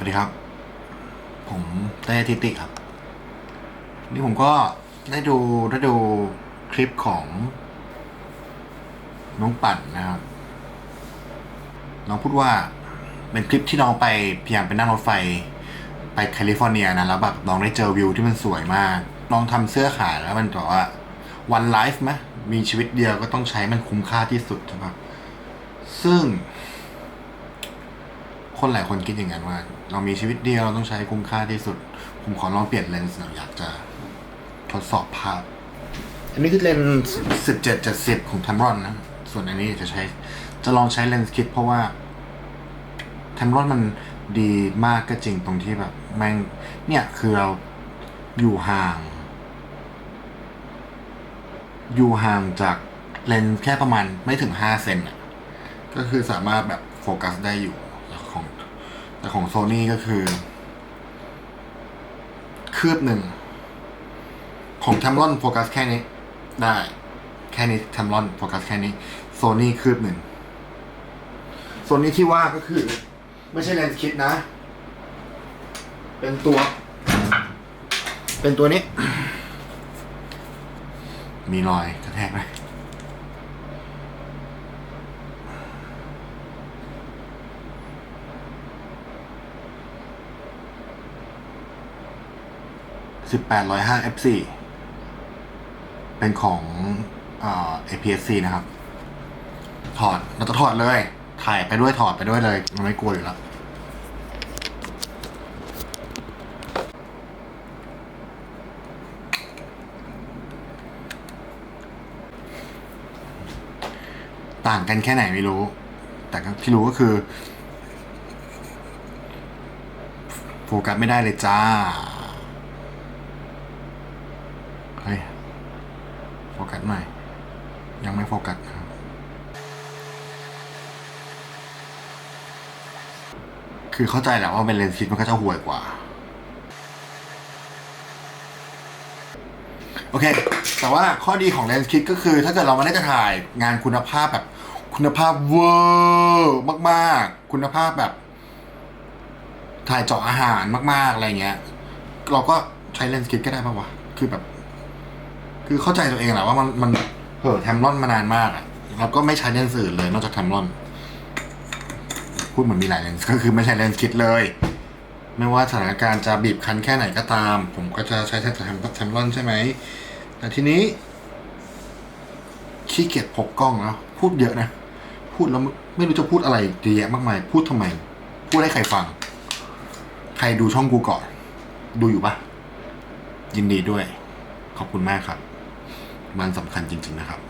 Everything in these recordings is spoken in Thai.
วัสดีครับ ผมเต้ทิติครับ นี่ผมก็ได้ดูได้ดูคลิปของ น้องปั่นนะครับ น้องพูดว่าเป็นคลิปที่น้องไปพยายามไปนั่งรถไฟไปแคลิฟอร์เนียนะแล้วแบบน้องได้เจอวิวที่มันสวยมาก น้องทำเสื้อขายแล้วมันบอกว่า one life ไหมมีชีวิตเดียวก็ต้องใช้มันคุ้มค่าที่สุดใช่ปะซึ่ง คนหลายคนคิดอย่างนั้นว่า เรามีชีวิตเดียวเราต้องใช้คุ้มค่าที่สุด ผมขอลองเปลี่ยนเลนส์หน่อยอยากจะทดสอบภาพ อันนี้คือเลนส์สิบเจ็ดเจ็ดสิบของ Tamron นะ ส่วนอันนี้จะใช้ จะลองใช้เลนส์คิด เพราะว่า Tamron มันดีมากก็จริงตรงที่แบบแม่งเนี่ยคือเราอยู่ห่าง อยู่ห่างจากเลนส์แค่ประมาณไม่ถึงห้าเซนอะก็คือสามารถแบบโฟกัสได้อยู่แต่ของ แต่ของโซนี่ก็คือ คืบหนึ่ง ของแทมลอนโฟกัสแค่นี้ ได้ แค่นี้แทมลอนโฟกัสแค่นี้โซนี่คืบหนึ่งโซนี่ที่ว่าก็คือ ไม่ใช่เลนส์คิดนะ เป็นตัว เป็นตัวนี้ มีรอยกระแทกไหม สิบแปดร้อยห้า F4 เป็นของเอ่อ APS-C นะครับ ถอดเราจะถอดเลย ถ่ายไปด้วยถอดไปด้วยเลยมันไม่กลัวอยู่แล้ว ต่างกันแค่ไหนไม่รู้ แต่ที่รู้ก็คือ โฟกัสไม่ได้เลยจ้า เฮ้ย โฟกัสหน่ยังไม่โฟกัสครับ คือเข้าใจแหละว่าเป็นเลนส์คิดมันก็จะห่วยกว่า โอเค แต่ว่าข้อดีของเลนส์คิดก็คือ ถ้าเกิดเราไม่ได้จะถ่ายงานคุณภาพแบบ คุณภาพเวอร์มากๆ คุณภาพแบบ ถ่ายเจาะอาหารมาก ๆ อะไรเงี้ย เราก็ใช้เลนส์คิดก็ได้ปะวะ คือแบบ คือเข้าใจตัวเองแหละว่ามันมันเห่อแทมลอนมานานมากอะแล้วก็ไม่ใช้เลนส์อื่นเลยนอกจากแทมลอน พูดเหมือนมีหลายเลนส์ก็คือไม่ใช้เลนส์คิดเลย ไม่ว่าสถานการณ์จะบีบคั้นแค่ไหนก็ตาม ผมก็จะใช้แทมแทมลอนใช่ไหมแต่ทีนี้ขี้เกียจพกกล้องแล้วพูดเยอะนะ พูดแล้วไม่รู้จะพูดอะไรเยอะแยะมากมาย พูดทำไม พูดให้ใครฟัง ใครดูช่องกูก่อน ดูอยู่ปะยินดีด้วย ขอบคุณมากครับ มันสำคัญจริง ๆนะครับ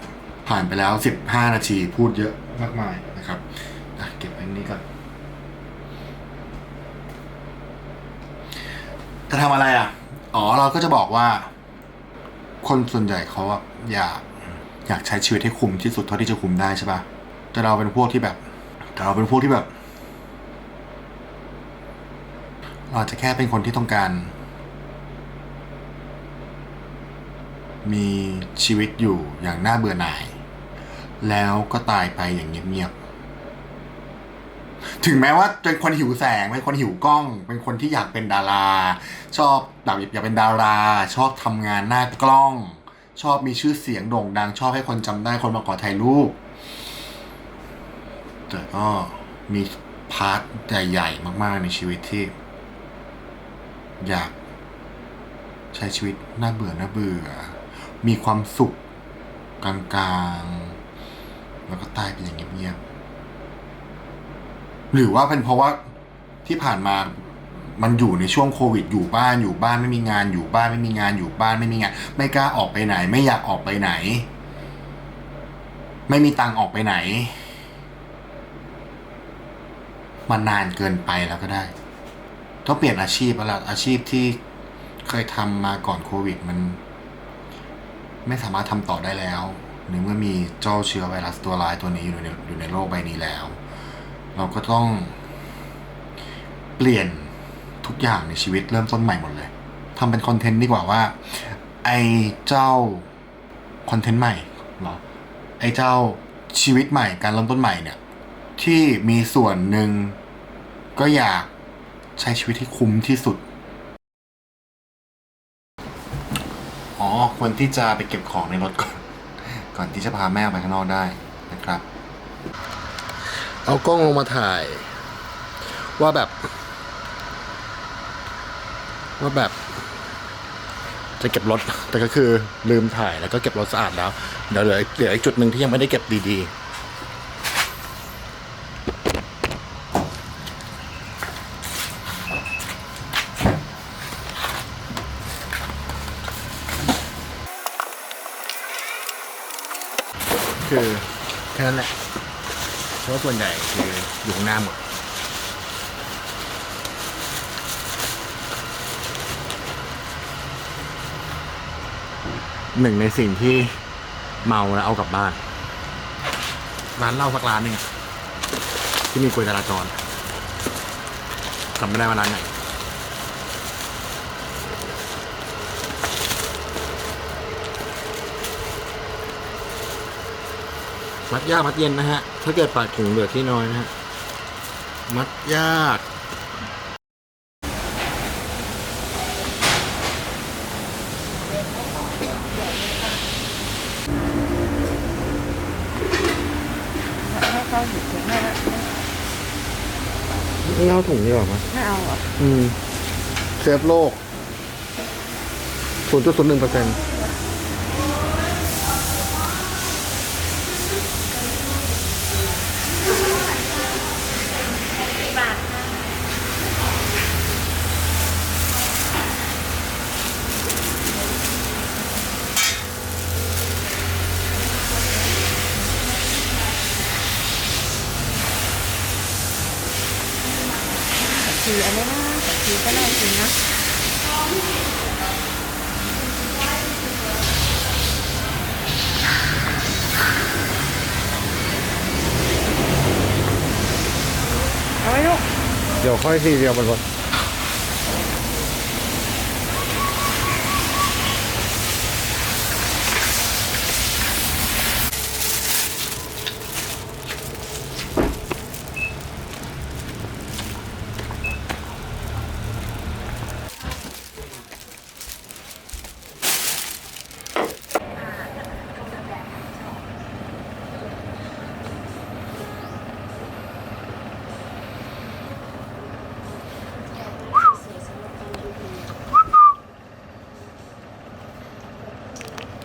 ผ่านไปแล้ว 15 นาทีพูดเยอะมากมายนะครับเก็บไว้นี้ก่อนจะทำอะไรอะ อ๋อเราก็จะบอกว่า คนส่วนใหญ่เขาอยากอยากใช้ชีวิตให้คุ้มที่สุดเท่าที่จะคุ้มได้ใช่ปะแต่เราเป็นพวกที่แบบแต่เราเป็นพวกที่แบบ เราจะแค่เป็นคนที่ต้องการ มีชีวิตอยู่อย่างน่าเบื่อหน่าย แล้วก็ตายไปอย่างเงียบๆ ถึงแม้ว่าเป็นคนหิวแสง เป็นคนหิวกล้อง เป็นคนที่อยากเป็นดารา ชอบแบบอยากเป็นดารา ชอบทำงานหน้ากล้อง ชอบมีชื่อเสียงโด่งดัง ชอบให้คนจำได้คนมาขอถ่ายรูป แต่ก็มีพาร์ทใหญ่ๆมาก ๆ ในชีวิตที่ อยากใช้ชีวิตน่าเบื่อน่าเบื่อ มีความสุขกลางๆ แล้วก็ตายไปอย่างเงียบๆหรือว่าเป็นเพราะว่าที่ผ่านมามันอยู่ในช่วงโควิด อยู่บ้านอยู่บ้านไม่มีงาน อยู่บ้านไม่มีงานอยู่บ้านไม่มีงาน ไม่กล้าออกไปไหน ไม่อยากออกไปไหน ไม่มีตังออกไปไหนมันนานเกินไปแล้วก็ได้ต้องเปลี่ยนอาชีพแล้วอาชีพที่เคยทำมาก่อนโควิดมัน ไม่สามารถทำต่อได้แล้วในเมื่อมีเจ้าเชื้อไวรัสตัวร้ายตัวนี้อยู่ในอยู่ในโลกใบนี้แล้ว เราก็ต้องเปลี่ยนทุกอย่างในชีวิตเริ่มต้นใหม่หมดเลยทำเป็นคอนเทนต์ดีกว่าว่า ไอ้เจ้าคอนเทนต์ใหม่เหรอไอ้เจ้าชีวิตใหม่การเริ่มต้นใหม่เนี่ย ที่มีส่วนหนึ่งก็อยากใช้ชีวิตที่คุ้มที่สุด อ๋อ ควรที่จะไปเก็บของในรถก่อน ก่อนที่จะพาแม่ออกไปข้างนอกได้นะครับ เอากล้องลงมาถ่าย ว่าแบบ ว่าแบบ จะเก็บรถ แต่ก็คือลืมถ่ายแล้วก็เก็บรถสะอาดแล้ว เดี๋ยวเหลือเหลืออีกจุดหนึ่งที่ยังไม่ได้เก็บดีๆ คือแค่นั้นแหละเพราะส่วนใหญ่คืออยู่ข้างหน้าหมดหนึ่งในสิ่งที่เมาแล้วเอากลับบ้าน ร้านเหล้าสักร้านหนึ่งที่มีกลวยจราจรจำไม่ได้ว่าร้านไหน มัดยากมัดเย็นนะฮะ ถ้าเกิดปากถุงเหลือที่น้อยนะฮะ มัดยากให้เขาหยิบถุงให้แล้วไม่เอาถุงดีกว่ามั้ยไม่เอาเหรออืม เซฟโลก 0.01เปอร์เซ็นต์ีอันนี้นะผักชีก็น่ากินนะเอาไว้ลูกเดี๋ยวค่อยทีเดียวบนรถ